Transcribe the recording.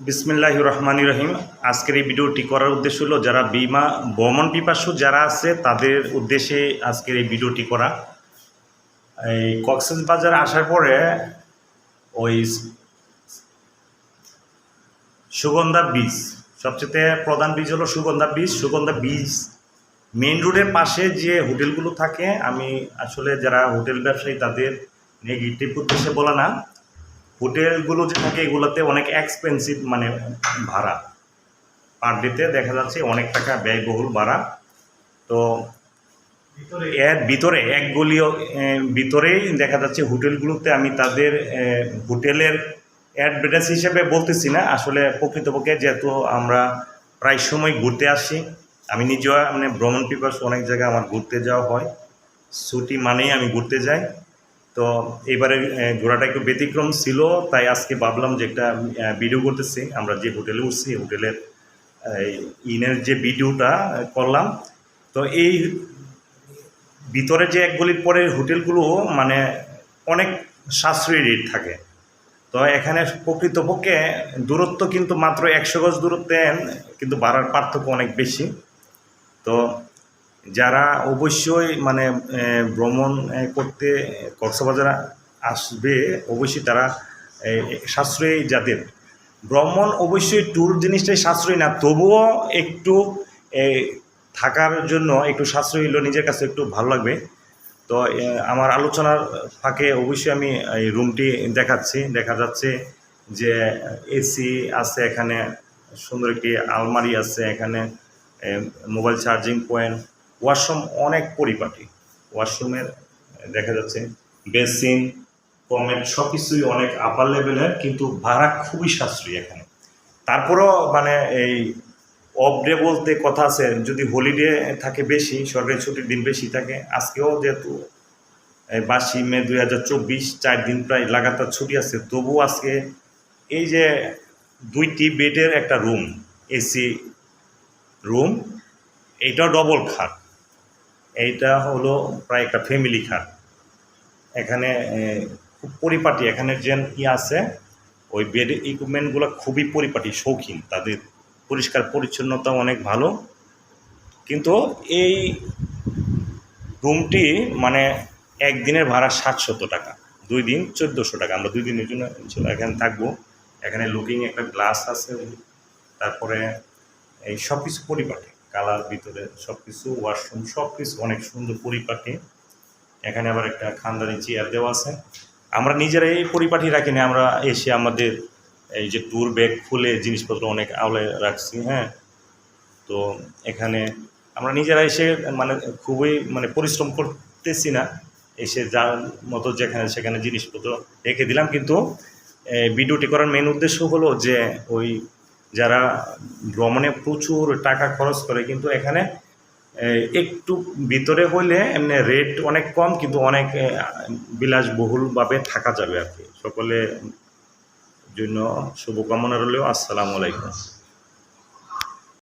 বিসমিল্লাহ রহমান রহিম। আজকের এই ভিডিওটি করার উদ্দেশ্য হলো, যারা বিমা, ভ্রমণ পিপাসু যারা আছে, তাদের উদ্দেশ্যে আজকের এই ভিডিওটি করা। এই কক্সেস বাজার আসার পরে ওই সুগন্ধা বীজ সবচেয়ে প্রধান বীজ হলো সুগন্ধা বীজ সুগন্ধা বীজ মেইন রোডের পাশে যে হোটেলগুলো থাকে, আমি আসলে যারা হোটেল ব্যবসায়ী, তাদের নেগেটিভ উদ্দেশ্যে বলা না। হোটেলগুলো যে থাকে এগুলোতে অনেক এক্সপেন্সিভ মানে ভাড়া। পার ডেতে দেখা যাচ্ছে অনেক টাকা ব্যয়বহুল ভাড়া। তো এর ভিতরে এক গলিও ভিতরেই দেখা যাচ্ছে হোটেলগুলোতে আমি তাদের হোটেলের অ্যাডভার্টাইজ হিসেবে বলতেছি না। আসলে প্রকৃতপক্ষে যেহেতু আমরা প্রায় সময় ঘুরতে আসি আমি নিজেও মানে ভ্রমণ পিপাস অনেক জায়গায় আমার ঘুরতে যাওয়া হয়। ছুটি মানেই আমি ঘুরতে যাই। তো এবারে ঘোরাটা একটু ব্যতিক্রম ছিল, তাই আজকে ভাবলাম যে একটা ভিডিও করতেছি। আমরা যে হোটেলে উঠছি হোটেলের ইনের যে ভিডিওটা করলাম। তো এই ভিতরে যে এক গলির পরে হোটেলগুলো মানে অনেক সাশ্রয়ী রেট থাকে। তো এখানে প্রকৃতপক্ষে দূরত্ব কিন্তু মাত্র একশো গজ দূরত্বে, কিন্তু ভাড়ার পার্থক্য অনেক বেশি। তো যারা অবশ্যই মানে ভ্রমণ করতে, কক্সবাজার আসবে, অবশ্যই তারা সাশ্রয়ী যাদের। ভ্রমণ অবশ্যই ট্যুর জিনিসটাই সাশ্রয়ী না, তবুও একটু থাকার জন্য একটু সাশ্রয়ী হলো, নিজের কাছে একটু ভালো লাগবে। তো আমার আলোচনার ফাঁকে অবশ্যই আমি এই রুমটি দেখাচ্ছি, দেখা যাচ্ছে যে, এসি আছে এখানে, সুন্দর একটি আলমারি আছে এখানে মোবাইল চার্জিং পয়েন্ট ওয়াশরুম অনেক পরিপাটি। ওয়াশরুমের, দেখা যাচ্ছে, বেসিন কমেন্ট সব কিছুই অনেক আপার লেভেলের কিন্তু ভাড়া খুবই সাশ্রয়ী এখানে। তারপরেও মানে এই অফ ডে বলতে কথা আছে, যদি হলিডে থাকে বেশি, সরকারি ছুটির দিন বেশি থাকে, আজকেও যেহেতু বাসি মে দুই হাজার চব্বিশ, চার দিন প্রায় লাগাতার ছুটি আছে, তবুও আজকে এই যে দুইটি বেডের একটা রুম এসি রুম এইটাও ডবল খাট। এইটা হলো প্রায় একটা ফ্যামিলি খাট এখানে খুব পরিপাটি। এখানে যে ই আছে, ওই বেড ইকুইপমেন্টগুলো খুবই পরিপাটি, শৌখিন। তাদের পরিষ্কার পরিচ্ছন্নতা অনেক ভালো। কিন্তু এই রুমটি মানে একদিনের ভাড়া সাতশত টাকা। দুই দিন চোদ্দোশো টাকা। আমরা দুই দিনের জন্য এখানে থাকব। এখানে লুকিং একটা গ্লাস আছে। তারপরে এই সব কিছু পরিপাটি। কালার ভিতরে সব কিছু ওয়াশরুম সব কিছু অনেক সুন্দর পরিপাটি। এখানে আবার একটা খানদানি চেয়ার দেওয়া আছে। আমরা নিজেরা এই পরিপাটি রাখি না, আমরা এসে আমাদের এই যে ট্যুর ব্যাগ খুলে জিনিসপত্র অনেক আওলে রাখছি হ্যাঁ। তো এখানে আমরা নিজেরা এসে মানে খুবই মানে পরিশ্রম করতেছি না। এসে যার মতো যেখানে সেখানে জিনিসপত্র রেখে দিলাম, কিন্তু ভিডিওটি করার মেন উদ্দেশ্য হলো যে ওই যারা ভ্রমণে প্রচুর টাকা খরচ করে, কিন্তু এখানে একটু ভিতরে হইলে এমনি রেট অনেক কম, কিন্তু অনেক বিলাসবহুলভাবে থাকা যাবে আর কি। সকলে জন্য শুভকামনা রইল। আসসালামু আলাইকুম।